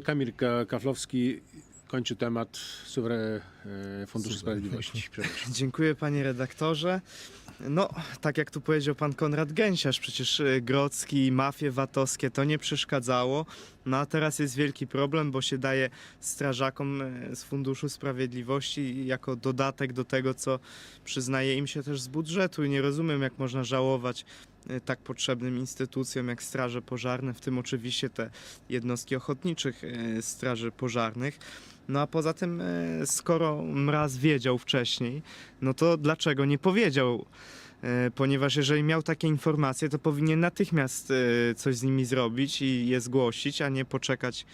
Kamil Ka- Kaflowski kończy temat e, Funduszu Sprawiedliwości. Dziękuję panie redaktorze. No, tak jak tu powiedział pan Konrad Gęsiarz, przecież y, Grodzki, mafie VAT-owskie to nie przeszkadzało. No a teraz jest wielki problem, bo się daje strażakom y, z Funduszu Sprawiedliwości jako dodatek do tego, co przyznaje im się też z budżetu i nie rozumiem, jak można żałować y, tak potrzebnym instytucjom jak straże pożarne, w tym oczywiście te jednostki ochotniczych straży pożarnych. No a poza tym, skoro Mraz wiedział wcześniej, no to dlaczego nie powiedział? E, Ponieważ jeżeli miał takie informacje, to powinien natychmiast e, coś z nimi zrobić i je zgłosić, a nie poczekać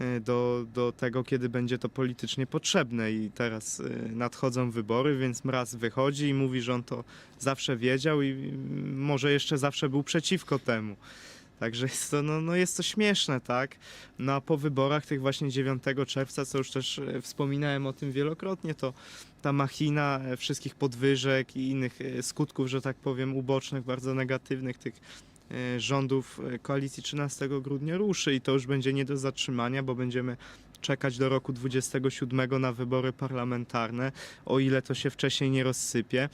e, do, do tego, kiedy będzie to politycznie potrzebne. I teraz nadchodzą wybory, więc Mraz wychodzi i mówi, że on to zawsze wiedział i może jeszcze zawsze był przeciwko temu. Także jest to, no, no jest to śmieszne, tak? No a po wyborach tych właśnie 9 czerwca, co już też e, wspominałem o tym wielokrotnie, to ta machina e, wszystkich podwyżek i innych e, skutków, że tak powiem, ubocznych, bardzo negatywnych tych rządów koalicji 13 grudnia ruszy i to już będzie nie do zatrzymania, bo będziemy czekać do roku 27 na wybory parlamentarne, o ile to się wcześniej nie rozsypie.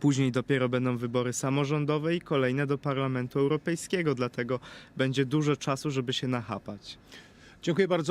Później dopiero będą wybory samorządowe i kolejne do Parlamentu Europejskiego, dlatego będzie dużo czasu, żeby się nachapać. Dziękuję bardzo.